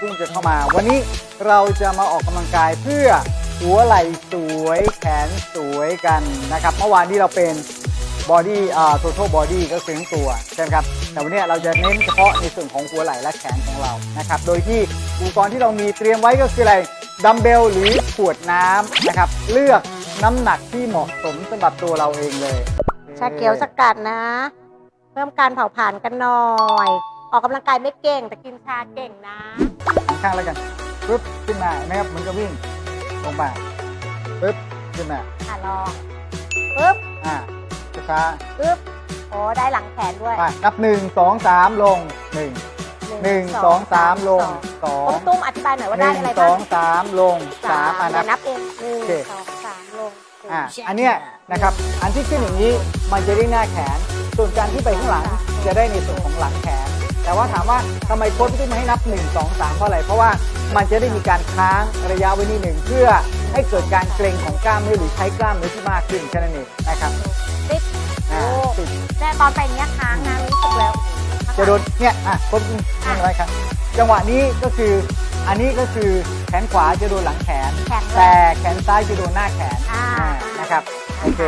กุ้งจะเข้ามา วันนี้เราจะมาออกกำลังกายเพื่อหัวไหล่สวยแขนสวยกันนะครับ เมื่อวานนี้เราเป็นบอดี้อ่า total body ก็คือทั้งตัวใช่ไหมครับ แต่วันนี้เราจะเน้นเฉพาะในส่วนของหัวไหล่และแขนของเรานะครับ โดยที่อุปกรณ์ที่เรามีเตรียมไว้ก็คืออะไรดัมเบลหรือขวดน้ำนะครับ เลือกน้ำหนักที่เหมาะสมสำหรับตัวเราเองเลย ชาเขียวสกัดนะ เพิ่มการเผาผลาญกันหน่อย ออกกำลังกายไม่เก่งแต่กินชาเก่งนะ ข้างๆแล้วกันปึ๊บขึ้นมาเห็นะครับมันก็วิ่งลงมาปึ๊บขึ้นมาอะลองปึ๊บอ่าช้าปึ๊บโอ้ได้หลังแขนด้วยๆไปนับหนึ่งสองสามลงหนึ่งหนึ่งสองสามลงสอผมงตุ้มอธิบายหน่อยว่าหได้นึ่งอะไรสบ้าองงสามลงสามอ่าเดี๋นัยบวนับเองหนึ่งโอเค สองสามลงสี่อ่าอันเนี้ยนะครับ อันที่ขึ้นอย่างนี้มันจะได้หน้าแขน ส่วนการที่ไปข้างหลังจะได้ในส่วนของหลังแขน แต่ว่าถามว่าทำไมโค้ชพี่ตุ้มให้นับ 1 2 3 เพราะอะไร เพราะว่ามันจะได้มีการค้างระยะไว้นิดหนึ่งเพื่อให้เกิดการเกร็งของกล้ามเนื้อหรือใช้กล้ามเนื้อที่มากขึ้นแค่นั้นเองนะครับสิบอ่าโอ้สิบแต่ตอนไปเนี้ยค้างนะรู้สึกแล้วจะโดนเนี่ยอะโค้ชทำอะไรครับ จังหวะนี้ก็คืออันนี้ก็คือแขนขวาจะโดนหลังแขนแข็งแรแต่งแขนซ้ายจะโดนหน้าแขนอ่าอ่านะครับโอเค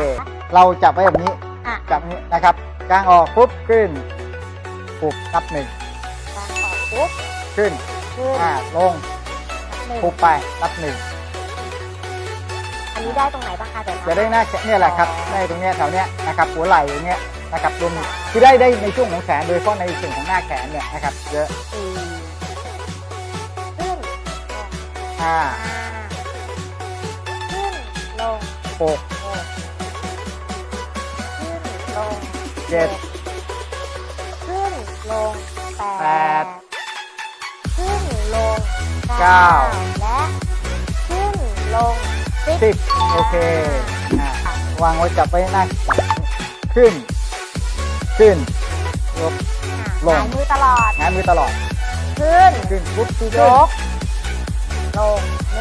เราจับไว้แบบนี้อะจับนี้นะครับกางออกปุ๊บขึ้น ปุบนับหนึ่งกางออกปุ๊บขึ้นขึ้นอ่าลงหนึ่งปุบไปนับหนึ่งอันนี้ได้ตรงไหนบ้างคะเดี๋ยวนะ จะได้หน้าแขนเนี่ยแหละครับในตรงเนี้ยแถวเนี้ยนะครับหัวไหล่อย่างเงี้ยนะครับรวมคือได้ได้ในช่วงของแขนโดยเฉพาะในส่วนของหน้าแขนเนี่ยนะครับเยอะสี่ขึ้นห้าขึ้นลงหกหกขึ้นลงเจ็ดขึ้น ลงแปแปดดขึ้นลงเก้าและขึ้นลงสิบสิบโอเคอ่าวางไว้จับไว้หน้าขึ้น ขึ้นยกลงหายมือตลอดงานมือตลอด ขึ้นขึ้นปุ๊บขึ้นยกลง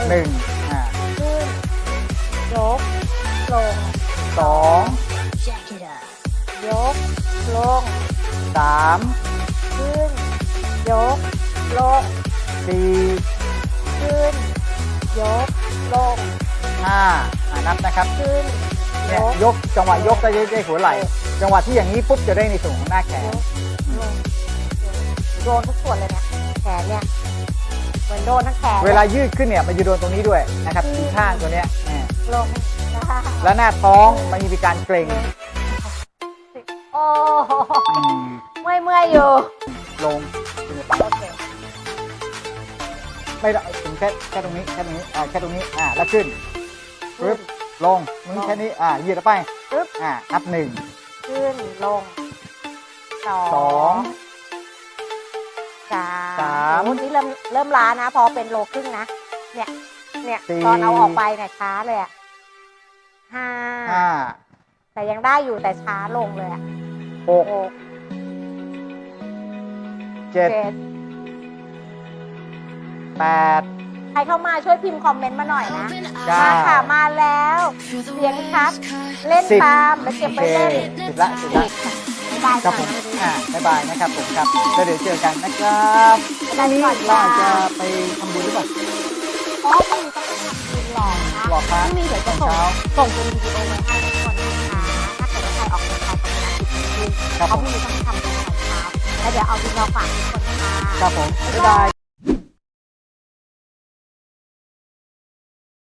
หนึ่งอ่าขึ้นยกลงสองยกลงสามขึ้น ยก ลงสี่ขึ้น ยก ลงห้าอ่านับนะครับขึ้นเนี่ยยกจังหวะยกได้ได้หัวไหล่จังหวะที่อย่างนี้ปุ๊บจะได้ในส่วนของหน้าแขยนก ลงโดนทุกส่วนเลยเนี่ยแขนเนี่ย เหมือนโดนทั้งแขนเวลายืดขึ้นเนี่ยมันจะโดนตรงนี้ด้วยนะครับที่ข้างตัวเนี้ยอ่าลงนะคะแล้วหน้าท้องมันมีการเกร็งโอ้โหอืมเมื่อยเมื่อยๆอยู่ลงขึ้นไปโอเค ไม่ต้องถึงแค่แค่ตรงนี้แค่ตรงนี้อ่าแค่ตรงนี้อ่าแล้วขึ้นขึ้ปึ๊นบลงนี่แค่นี้อ่ายืดออกไปปึ๊บอ่านับหนึ่งขึ้นลงสองสองสามสามโอ้โหนี่เริ่มเริ่มล้านะ พอเป็นโลครึ่งนะเนี่ย เนี่ยสี่ ตอนเอาออกไปเนี่ยช้าเลยอะห้าห้าแต่ยังได้อยู่แต่ช้าลงเลยอะหกหกเจ็ดเจ็ด แปดใครเข้ามาช่วยพิมพ์คอมเมนต์มาหน่อยนะเก้า มาค่ะมาแล้วเสียงชัดเล่นสิบตามแล้วเก็บโอไว้เคเล่นสิบละสิบละบ๊ายบายครับผมอ่าบ๊ายบายนะครับผมครับแล้วเดี๋ยวเจอกันนะครับตอนนี้เราจะไปทำบุญหรือเปล่าอ๋อพรุ่งนี้ต้องไปทำบุญหลอกนะหลอกพระพรุ่งนี้เดี๋ยวจะส่งเช้า ส่งเป็นวิดีโอไว้ให้ทุกคนนะคะถ้าเกิดว่าใครออกกำลังกายตอนเวลาสิบโมงครึ่งครับ เขาผพมรุ่งนี้ต้องทำตอนเช้าแล้วเดี๋ยวเอาวิดีโอฝากทุกคนค่ะ ครับผมบ๊ายบาย